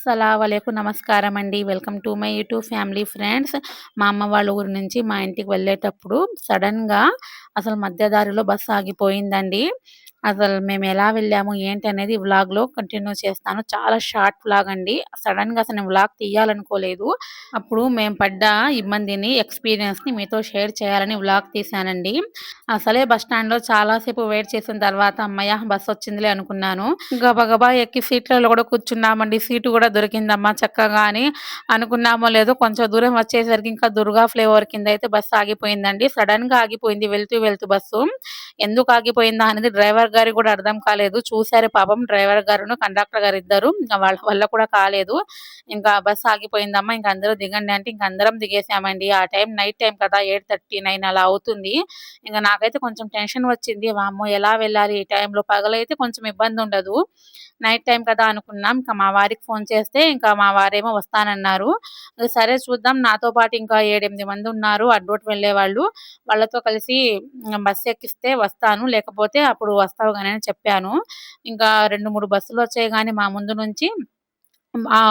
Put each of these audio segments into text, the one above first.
అస్సలామలైకుం నమస్కారం అండి. Welcome to my YouTube family friends. మా అమ్మ వాళ్ళ ఊరి నుంచి మా ఇంటికి వెళ్ళేటప్పుడు సడన్గా అసలు మధ్య దారిలో బస్సు ఆగిపోయిందండి. అసలు మేము ఎలా వెళ్ళాము ఏంటి అనేది వ్లాగ్లో కంటిన్యూ చేస్తాను. చాలా షార్ట్ వ్లాగ్ అండి. సడన్గా అసలు నేను వ్లాగ్ తీయాలనుకోలేదు. అప్పుడు మేము పడ్డ ఇబ్బందిని ఎక్స్పీరియన్స్ని మీతో షేర్ చేయాలని వ్లాగ్ తీశానండి. అసలే బస్ స్టాండ్లో చాలాసేపు వెయిట్ చేసిన తర్వాత అమ్మయ్య బస్ వచ్చిందిలే అనుకున్నాను. గబగబా ఎక్కి సీట్లలో కూడా కూర్చున్నామండి. సీటు కూడా దొరికిందమ్మా చక్కగా అని అనుకున్నామో లేదో కొంచెం దూరం వచ్చేసరికి ఇంకా దుర్గా ఫ్లేవర్ కింద అయితే బస్సు ఆగిపోయిందండి. సడన్గా ఆగిపోయింది. వెళ్తూ వెళ్తూ బస్సు ఎందుకు ఆగిపోయిందా అనేది డ్రైవర్ గారికి కూడా అర్థం కాలేదు. చూశారు పాపం డ్రైవర్ గారును కండక్టర్ గారు ఇద్దరు. వాళ్ళ వల్ల కూడా కాలేదు. ఇంకా బస్సు ఆగిపోయిందమ్మా ఇంకా అందరూ దిగండి అంటే ఇంక అందరం దిగేసామండి ఆ టైం నైట్ టైం కదా ఎయిట్ థర్టీ నైన్ అలా అవుతుంది. ఇంకా నాకైతే కొంచెం టెన్షన్ వచ్చింది. వామ్మో ఎలా వెళ్ళాలి? ఈ టైంలో పగలైతే కొంచెం ఇబ్బంది ఉండదు. నైట్ టైం కదా అనుకున్నాం. ఇంకా మా వారికి ఫోన్ చేస్తే ఇంకా మా వారేమో వస్తానన్నారు. సరే చూద్దాం. నాతో పాటు ఇంకా ఏడెనిమిది మంది ఉన్నారు అడ్డోటి వెళ్ళే వాళ్ళు వాళ్ళతో కలిసి బస్సు ఎక్కిస్తే వస్తాను. లేకపోతే అప్పుడు వస్తావు కానీ చెప్పాను. ఇంకా రెండు మూడు బస్సులు వచ్చాయి కానీ మా ముందు నుంచి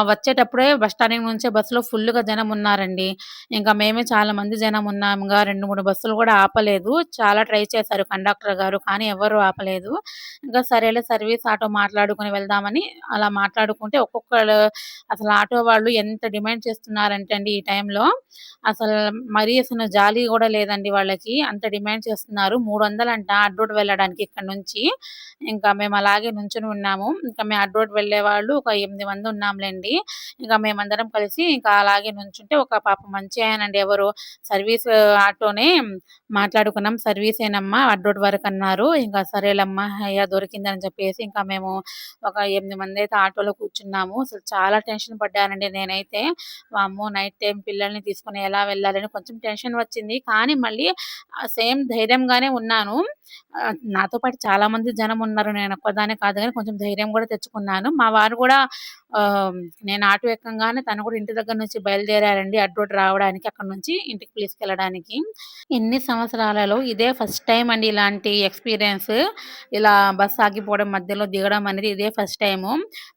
వచ్చేటప్పుడే బస్ స్టాండింగ్ నుంచే బస్సులో ఫుల్‌గా జనం ఉన్నారండి. ఇంకా మేమే చాలా మంది జనం ఉన్నాముగా 2, 3 బస్సులు కూడా ఆపలేదు. చాలా ట్రై చేశారు కండక్టర్ గారు. కానీ ఎవరు ఆపలేదు. ఇంకా సరేలే సర్వీస్ ఆటో మాట్లాడుకుని వెళ్దామని అలా మాట్లాడుకుంటే ఒక్కొక్కరు అసలు ఆటో వాళ్ళు ఎంత డిమాండ్ చేస్తున్నారంటే అండి ఈ టైంలో అసలు మరీ అసలు జాలి కూడా లేదండి వాళ్ళకి. అంత డిమాండ్ చేస్తున్నారు. 300 అంట అడ్డోటి వెళ్ళడానికి ఇక్కడ నుంచి. ఇంకా మేము అలాగే నుంచుని ఉన్నాము. ఇంకా మేము అడ్డోట్ వెళ్ళే వాళ్ళు ఒక ఎనిమిది మంది ఉన్నాము ఉన్నాంలేండి ఇంకా మేమందరం కలిసి ఇంకా అలాగే నుంచుంటే ఒక పాప మంచి ఆయనండి ఎవరు. సర్వీస్ ఆటోనే మాట్లాడుకున్నాం. సర్వీస్ ఏనమ్మా అడ్రోడ్ వరకు అన్నారు. ఇంకా సరేలమ్మా అయ్యా దొరికిందని చెప్పేసి ఇంకా మేము ఒక ఎనిమిది మంది అయితే ఆటోలో కూర్చున్నాము. అసలు చాలా టెన్షన్ పడ్డానండి నేనైతే. వాము నైట్ టైం పిల్లల్ని తీసుకుని ఎలా వెళ్ళాలని కొంచెం టెన్షన్ వచ్చింది. కానీ మళ్ళీ సేమ్ ధైర్యంగానే ఉన్నాను. నాతో పాటు చాలా మంది జనం ఉన్నారు. నేను ఒక్కదానే కాదు కానీ కొంచెం ధైర్యం కూడా తెచ్చుకున్నాను. మా వారు కూడా నేను ఆటో ఎక్కంగానే తను కూడా ఇంటి దగ్గర నుంచి బయలుదేరారండి. అడ్రోడ్ రావడానికి అక్కడ నుంచి ఇంటికి తీసుకెళ్ళడానికి ఎన్ని సంవత్సరాలలో ఇదే ఫస్ట్ టైం అండి ఇలాంటి ఎక్స్పీరియన్స్. ఇలా బస్ ఆగిపోవడం మధ్యలో దిగడం అనేది ఇదే ఫస్ట్ టైము.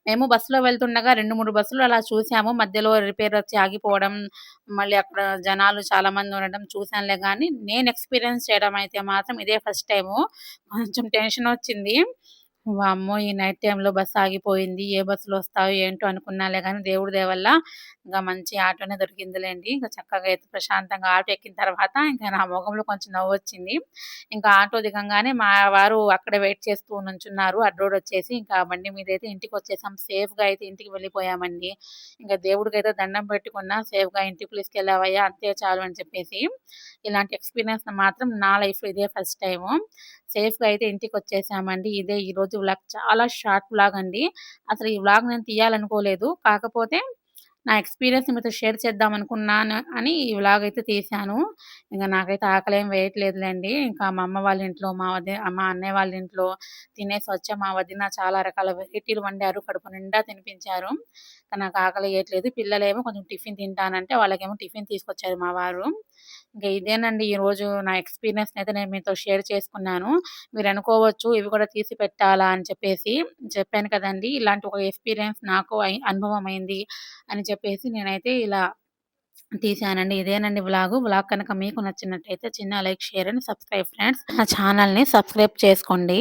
మేము బస్సులో వెళ్తుండగా రెండు మూడు బస్సులు అలా చూసాము. మధ్యలో రిపేర్ వచ్చి ఆగిపోవడం మళ్ళీ అక్కడ జనాలు చాలా మంది ఉండడం చూసానులే కానీ నేను ఎక్స్పీరియన్స్ చేయడం అయితే మాత్రం ఇదే ఫస్ట్ టైము. కొంచెం టెన్షన్ వచ్చింది. వామ్మో! ఈ నైట్ టైంలో బస్సు ఆగిపోయింది. ఏ బస్సులో వస్తాయో ఏంటో అనుకున్నాలే కానీ దేవుడి దేవల్ల ఇంకా మంచి ఆటోనే దొరికిందిలేండి. ఇంకా చక్కగా అయితే ప్రశాంతంగా ఆటో ఎక్కిన తర్వాత ఇంకా నా ముఖంలో కొంచెం నవ్వు వచ్చింది ఇంకా ఆటో దిగంగానే మా వారు అక్కడే వెయిట్ చేస్తూ నుంచున్నారు. అడ్రోడ్ వచ్చేసి ఇంకా బండి మీద అయితే ఇంటికి వచ్చేసాం సేఫ్‌గా అయితే ఇంటికి వెళ్ళిపోయామండి. ఇంకా దేవుడికి అయితే దండం పెట్టుకున్నా సేఫ్‌గా ఇంటికి తీసుకెళ్ళావయ్యా అంతే చాలు అని చెప్పేసి. ఇలాంటి ఎక్స్‌పీరియన్స్ మాత్రం నా లైఫ్‌లో ఇదే ఫస్ట్ టైము. సేఫ్‌గా అయితే ఇంటికి వచ్చేసామండి ఇదే ఈరోజు వ్లాగ్ చాలా షార్ట్ వ్లాగ్ అండి. అసలు ఈ వ్లాగ్ నేను తీయాలనుకోలేదు. కాకపోతే నా ఎక్స్‌పీరియన్స్ మీతో షేర్ చేద్దాం అనుకున్నాను అని ఈ వ్లాగ్ అయితే తీశాను. ఇంకా నాకైతే ఆకలేం వేయట్లేదులేండి ఇంకా మా అమ్మ వాళ్ళ ఇంట్లో, మా వద్ద మా అన్నయ్య వాళ్ళ ఇంట్లో తినేసి వచ్చా. మా వదిన చాలా రకాల వెరైటీలు వండారు. కడుపు నిండా తినిపించారు. నాకు ఆకలి వేయట్లేదు. పిల్లలేమో కొంచెం టిఫిన్ తింటానంటే వాళ్ళకేమో టిఫిన్ తీసుకొచ్చారు మా వారు. ఇంకా ఇదేనండి ఈరోజు నా ఎక్స్పీరియన్స్ అయితే నేను మీతో షేర్ చేసుకున్నాను. మీరు అనుకోవచ్చు ఇవి కూడా తీసి పెట్టాలా అని చెప్పేసి. చెప్పాను కదండి ఇలాంటి ఒక ఎక్స్పీరియన్స్ నాకు అనుభవం అయింది అని చెప్పేసి నేనైతే ఇలా తీసానండి. ఇదేనండి బ్లాగు వ్లాగ్ కనుక మీకు నచ్చినట్టయితే చిన్న like, share and subscribe friends. నా ఛానల్‌ని సబ్స్క్రైబ్ చేసుకోండి.